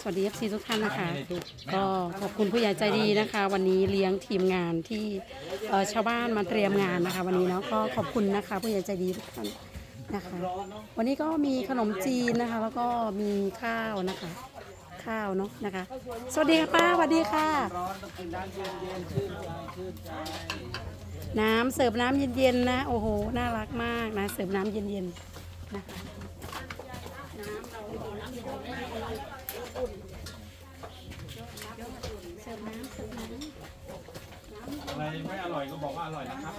สวัสดีเอฟซีทุกท่านนะคะ ก็ขอบคุณผู้ใหญ่ใจดีนะคะ วันนี้เลี้ยงทีมงานที่เอ่อชาวบ้านมาเตรียมงานนะคะ วันนี้เนาะก็ขอบคุณนะคะ ผู้ใหญ่ใจดีทุกท่านนะคะ วันนี้ก็มีขนมจีนนะคะ แล้วก็มีข้าวนะคะ ข้าวเนาะนะคะ สวัสดีค่ะป้าสวัสดีค่ะน้ำเสิร์ฟน้ำเย็นๆนะโอ้โหน่ารักมากนะเสิร์ฟน้ำเย็นๆนะคะเสิร์ฟน้ำเสิร์ฟน้ำ อะไรไม่อร่อยก็บอกว่าอร่อยนะครับ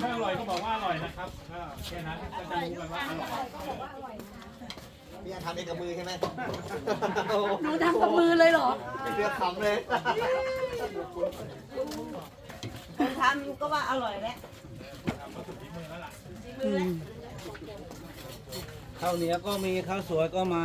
ไม่อร่อยก็บอกว่าอร่อยนะครับก็แค่นั้นก็จะรู้กันว่าอร่อยพี่ยังทำเองกับมือใช่ไหมหนูทำกับมือเลยเหรอเลือกคำเลยคนทำก็ว่าอร่อยแล้วอืมข้าวเหนียวก็มีข้าวสวยก็มา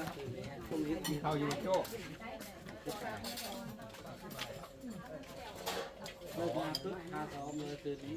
างกล้วย เข้าอยู่โจ้ เลิกงานปึ๊บพาซ้อมเลยคืนนี้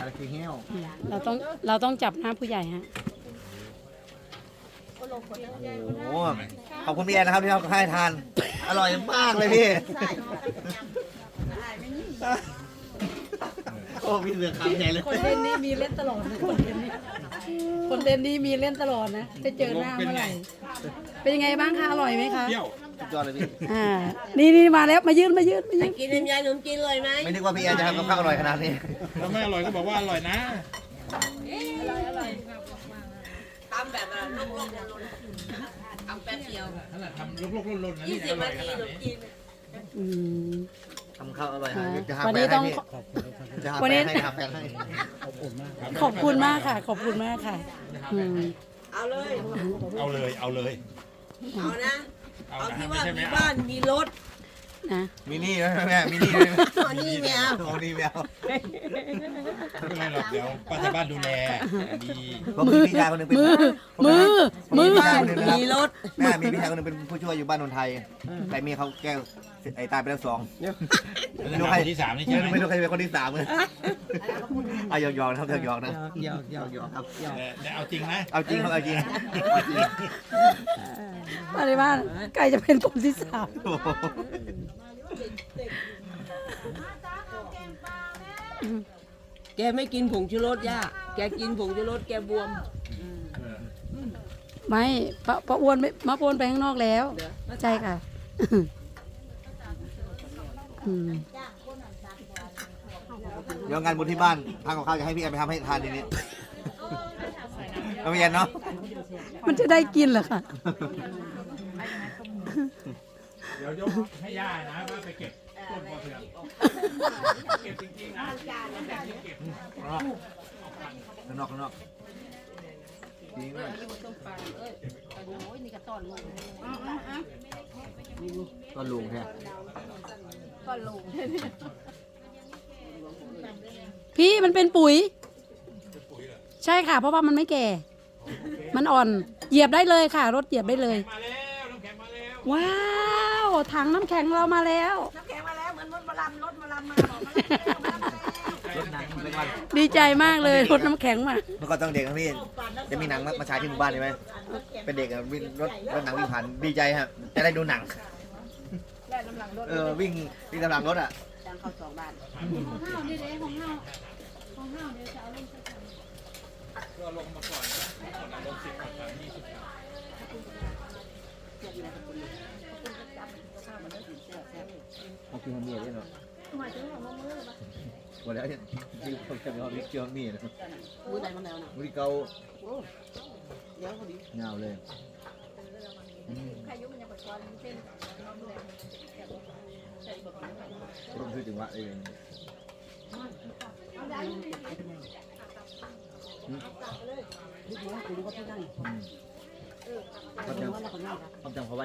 อะไรคือเหี้ยวเราต้องเราต้องจับหน้าผู้ใหญ่ฮะโอ้โหขอบคุณพี่แอนนะครับที่เราให้ทาน อร่อยมากเลยพี่ โอ้พี่เสือคำใหญ่เลยคนเล่นนี่มีเล่นตลอดนะคนเล่นนี่คนเล่นนี่มีเล่นตลอดนะจะเจอหน้าเมื่อไหร่เป็นยังไงบ้างคะอร่อยไหมคะเปรี้ยวสุด ยอดเลยพี่ อ่านี่นี่มาแล้วมายืนมายืนมายืนกินน้ำยาขนมจีนเลยไหมไม่นึกว่าพี่แอนจะทำกับข้าวอร่อยขนาดนี้ถ้าไม่อร่อยก็บอกว่าอร่อยนะทำแบบโล่งๆทำแป๊บเดียวนั่นแหละทำลุกๆล่นๆนะยี่นี่สิอบร่อนายขทีนาดขนมนี้จีนอืม ทำข้าวอร่อยฮะค่ะจะหาวันแฟนี้นให้ต้องพี่ขอจะหาวันแฟนี้ นให้จะหาแฟนให้ขอบคุณมากค่ะ ขอบคุณมากค่ะอืมเอาเลย เอาเลยเอาเลยเอานะ เอาเอานะที่ไม่ว่าใช่ไม่มีเอาบ้านมีรถ นะมินี่ไหมแม่มินี่ไหมอันนี้ไม่เอาโอ้นี่แมวไม่เป็นไรหรอกเดี๋ยวป้าที่บ้านดูแลดีผมมีพี่ชายคนหนึงเป็นมือมือมือพี่ชายคนหนึงนะครับมีรถแม่มีพี่ชายคนหนึงเป็นผู้ช่วยอยู่บ้านนนทไทย แต่เมียเขาแก้วไอ้ตายไปแล้วสองแล้วจะหาคนที่สามนี่ใช่ไหมไม่รู้ใครเป็นคนที่สามเลยอะหยอกหยอกๆนะครับหยอกๆนะหยอกหยอกหยอกครับหยอกแต่แต่เอาจริงนะเอาจริงครับเอาจริงเอาจริงอะไรบ้านใกล้จะเป็นคนที่สามโอ้โห แกไม่กินผงชูรสย่าแกกินผงชูรสแกบวมไม่ป้าป้าอ้วนไม่มาอ้วนไปข้างนอกแล้วใช่ค่ะอืมเดี๋ยวงานบุญที่บ้านทางของข้าวจะให้พี่แอนไปทำให้ทานทีนี้เอาพี่แอนเนาะมันจะได้กินเหรอคะเดี๋ยวยกให้ย่านะว่าไปเก็บต้นปอเทืองเก็บจริงๆนะเก็บข้างนอกข้างนอกจริงเลยต้นลุงแท้พี่มันเป็นปุ๋ย ใช่ค่ะ เพราะว่ามันไม่แก่ มันอ่อน เหยียบได้เลยค่ะ รถเหยียบได้เลยมาแล้วน้ำแข็งมาแล้วว้าว ถังน้ำแข็งเรามาแล้ว น้ำแข็งมาแล้วเหมือนรถมาลำรถมาลำมาบอกมาลำมาลำมาแล้วรถหนังเมื่อก่อนดีใจมากเลยรถน้ำแข็งมา เมื่อก่อนต้องเด็กนะพี่จะมีหนังมามาฉายที่หมู่บ้านใช่ไหมเป็นเด็กอะวิ่งรถรถหนังวิ่งผ่านดีใจฮะจะได้ดูหนังเออวิ่งวิ่งตามหลังรถอะดังเข้าสองบ้านของเฮาเด้เด้ของเฮาของเฮาเดี๋ยวจะเอาลงสักกันก็ลงมาก่อน เขาคือมันมีอะไรเนาะหมายถึงของมือบ่หมดแล้วเนี่ยที่เขาจะมีมิกเกียวมีนะมือไหนมันแล้วนะมือเกาเดี๋ยวพอดีเงาเลยใครยุ่งมันยังบ่ก่อนเส้นน้องแหลมต้องคือจังหวะเองเขาจังเขาจังเขาไว้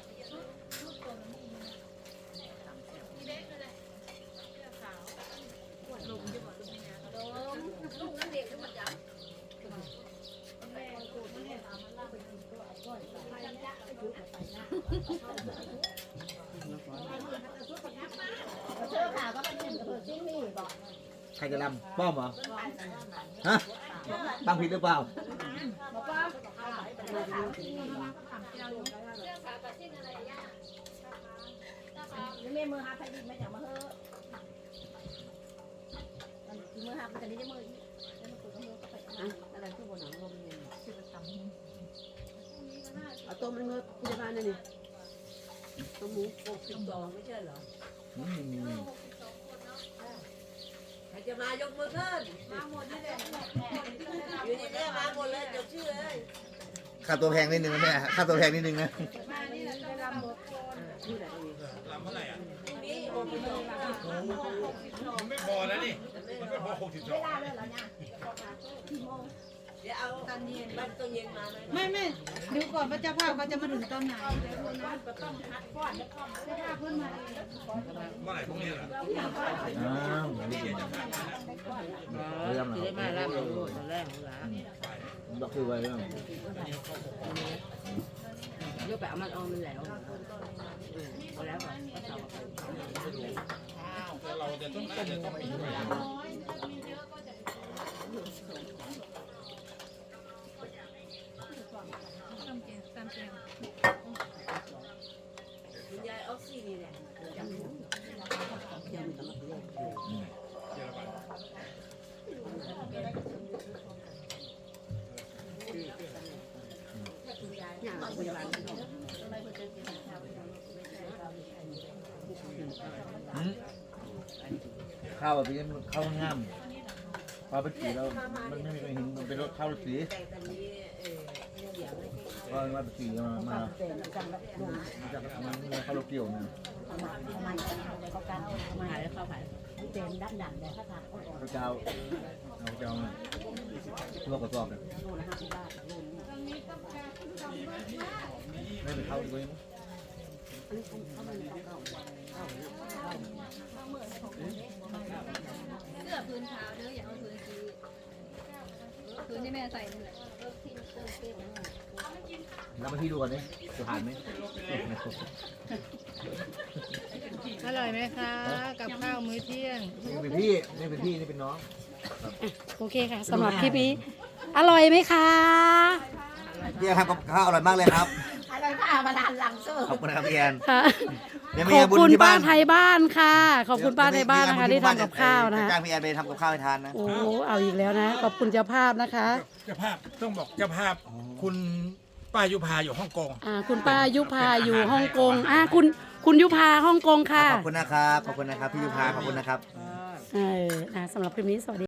ครจะรำป้อมเหรอฮะตั้งผิดหรือเปล่าแม่มือหาไผดินมาจากมาเฮอมือหาแต่นี้จะมืออีแล้วมันกูก็มือก็ไปอะไรคือบนหนังลมเย็นเอาต้มมันเมื่อพยาบาลนี่นี่ต้มหมูหกสิบสองไม่ใช่เหรออืมใคร จะมายกมือขึ้นมาหมดนี่แหละอยู่นี่แม่มาหมดเลยจดชื่อเลยค่าตัวแพงนิดนึงนะแม่ค่าตัวแพงนิดนึงนะมานี่แหละต้องรำหมดก่อนชื่ออะไรเองลำเท่าไหร่อะนี่หกสิบสองมันไม่พอแล้วนี่มันไม่พอหกสิบสองเเดี๋ยวเอาตอนเย็นบ้านตอนเย็นมาเลยไม่ไม่ดูก่อนว่าเจ้าภาพเขาจะมาถึงตอนไหนเดี๋ยวดูนะเสื้อผ้วก็จะพาเพิ่นมาเองเมื่อไหร่พวกนี้ล่ะอ้าวนี่เดี๋ยวจะเรื่องจะได้มารับรู้ตอนแรกของหลานบอกคือไว้เรื่องยวไปเอามันเอามันแล้วแล้วก็เสาเราจะต้องน่าจะต้องไปช่วย ยายออกซี่นี่แหละยังมียังมีตำรวจเยอรมันอย่างพยาบาลหืมข้าวแบบนี้มันข้าวง่ามข้าเป็นสีแล้วมันไม่มีใครเห็นมันเป็นรถข้าวสี แต่ตอนนี้เออเดี๋ยวไม่ก็มาเป็นสีมามาจากมันมันข้าวรถเกี่ยวนะหายแล้วเข้าไปข้าวเจ้าเอาเจ้ามาลวกกระสอบเลยไม่เป็นข้าวอีกเลยมั้งเสื้อพื้นเท้าเด้ออย่าเอาพื้นสีพื้นที่แม่ใส่นี่แหละ แล้วมาที่ดูก่อนนี่จะผ่านไหมอร่อยไหมคะ กับข้าวมื้อเที่ยง นี่เป็นพี่นี่เป็นพี่นี่เป็นน้อง โอเคค่ะสำหรับคลิปนี้ อร่อยไหมคะพี่แอนทำกับข้าวอร่อยมากเลยครับ อะไรก็อามาทานหลังสู้ขอบคุณนะครับพี่แอนค่ะเดี๋ยวขมีอบบุญคุณที่ป้าบ้านไทยบ้านค่ะ ขอบคุณป้าไทยบ้านนะคะเดี๋ที่ยวมีทำกับข้าวนะ จ้างพี่แอนไปทำกับข้าวให้ทานนะ โอ้เอาอีกแล้วนะ ขอบคุณเจ้าภาพนะคะ เจ้าภาพต้องบอกเจ้าภาพคุณ ป้ายุพาอยู่ฮ่องกง อ่าคุณป้ายุพาอยู่ฮ่องกงอ่าคุณคุณยุพาฮ่องกงค่ะขอบคุณนะครับ ขอบคุณนะครับ พี่ยุพาขอบคุณนะครับ เอออ่าสำหรับคลิปนี้สวัสดี